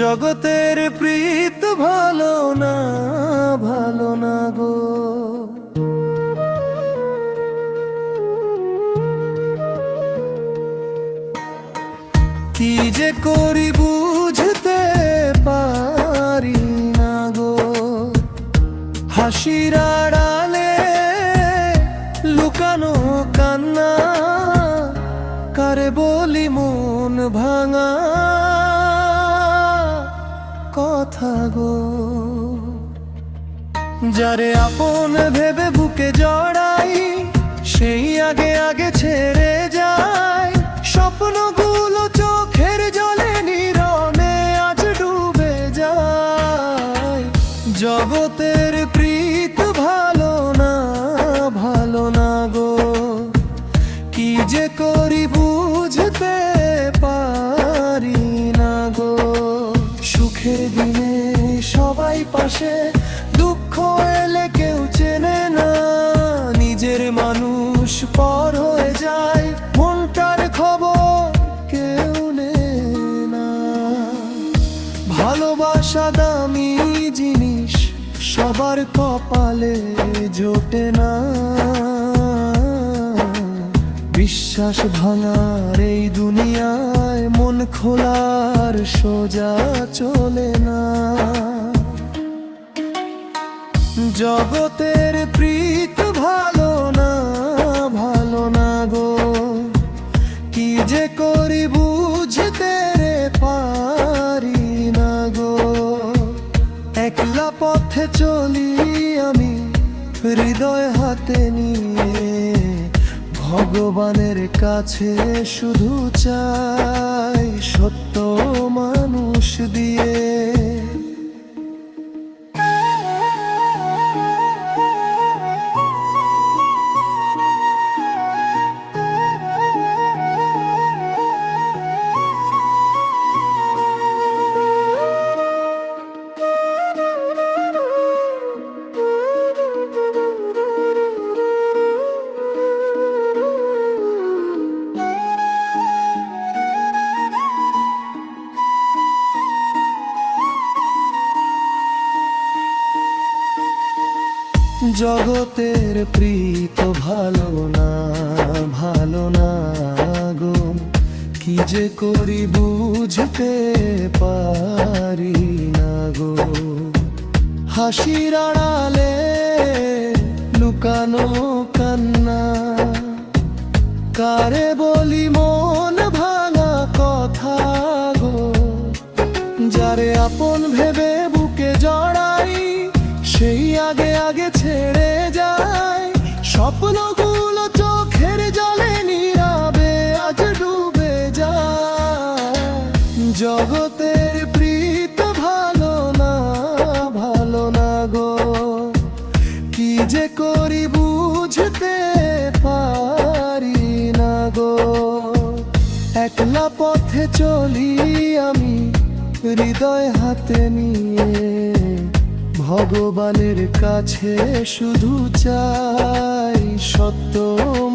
জগতের প্রীত ভালো না ভালো না গো। কি যে করি বুঝতে পারি না গো। হাসির আড়ালে লুকানো কান্না, কারে বলি মন ভাঙা কথা গো। যারে আপন ভেবে বুকে জড়াই সেই আগে আগে ছেড়ে পাশে দুঃখ এলে কেউ চেনে না। নিজের মানুষ পর হয়ে যায়, মনটার খবর কেউ না। ভালোবাসা দামি জিনিস সবার কপালে জোটে না। বিশ্বাস ভাঙার এই দুনিয়ায় মন খোলার সোজা চলে না। জগতের প্রীত ভালো না ভালো না গো। কি যে করি বুঝতে রে পারি না গো। একলা পথে চলি আমি, হৃদয় হাতে নিয়ে। ভগবানের কাছে শুধু চাই সত্য জগতের প্রীত ভালো না ভালো না গো। কি যে করি বুঝতে পারি না গো। হাসির আড়ালে লুকানো কান্না। কারে বলি মন ভাঙা কথা গো? যারে আপন ভেবে আগে আগে ছেড়ে যায়। স্বপ্নগুলো চোখের জলে নীরবে আজ ডুবে যায়। জগতের প্রীত ভালো না ভালো না গো। কি যে করি বুঝতে পারি না গো। একলা পথে চলি আমি, হৃদয় হাতে নিয়ে। ভগবানের কাছে শুধু চাই সত্য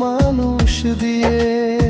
মানুষ দিয়ে।